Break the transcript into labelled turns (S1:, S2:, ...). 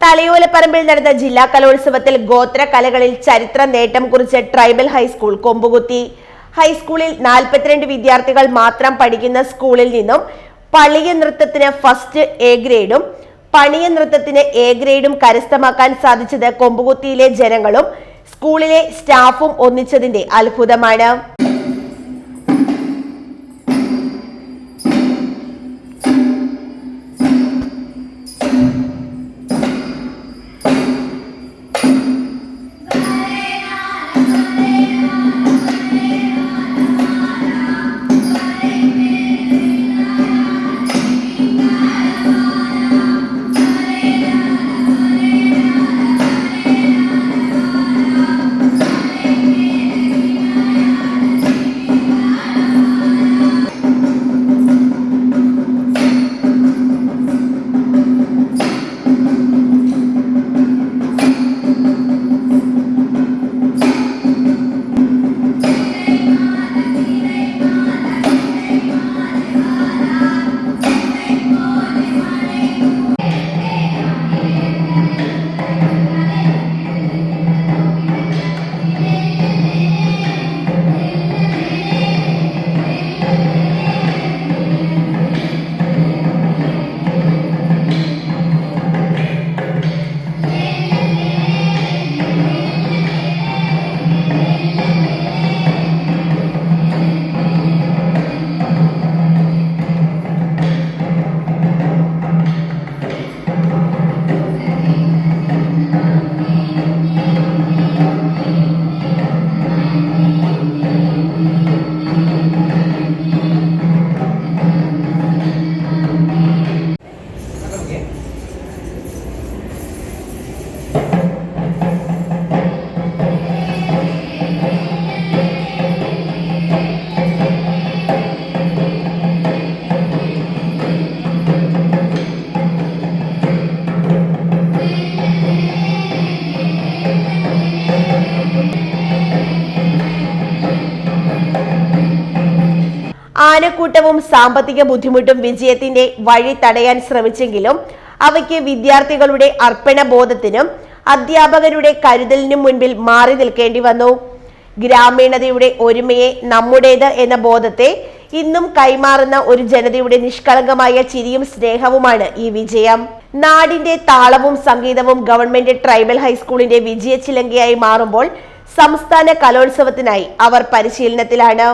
S1: തലയോലപ്പറമ്പിൽ നടന്ന ജില്ലാ കലോത്സവത്തിൽ ഗോത്ര കലകളിൽ ചരിത്ര നേട്ടം കുറിച്ച് ട്രൈബൽ ഹൈസ്കൂൾ കൊമ്പുകുത്തി. ഹൈസ്കൂളിൽ നാൽപ്പത്തിരണ്ട് വിദ്യാർത്ഥികൾ മാത്രം പഠിക്കുന്ന സ്കൂളിൽ നിന്നും പളിയ നൃത്തത്തിന് ഫസ്റ്റ് എ ഗ്രേഡും പണിയ നൃത്തത്തിന് എ ഗ്രേഡും കരസ്ഥമാക്കാൻ സാധിച്ചത് കൊമ്പുകുത്തിയിലെ ജനങ്ങളും സ്കൂളിലെ സ്റ്റാഫും ഒന്നിച്ചതിന്റെ അത്ഭുതമാണ്. ആനക്കൂട്ടവും സാമ്പത്തിക ബുദ്ധിമുട്ടും വിജയത്തിന്റെ വഴി തടയാൻ ശ്രമിച്ചെങ്കിലും അവയ്ക്ക് വിദ്യാർത്ഥികളുടെ അർപ്പണബോധത്തിനും അധ്യാപകരുടെ കരുതലിനും മുൻപിൽ മാറി നിൽക്കേണ്ടി വന്നു. ഗ്രാമീണതയുടെ ഒരുമയെ നമ്മുടേത് എന്ന ബോധത്തെ ഇന്നും കൈമാറുന്ന ഒരു ജനതയുടെ നിഷ്കളങ്കമായ ചിരിയും സ്നേഹവുമാണ് ഈ വിജയം. നാടിന്റെ താളവും സംഗീതവും ഗവൺമെന്റ് ട്രൈബൽ ഹൈസ്കൂളിന്റെ വിജയ ചിലങ്കയായി മാറുമ്പോൾ സംസ്ഥാന കലോത്സവത്തിനായി അവർ പരിശീലനത്തിലാണ്.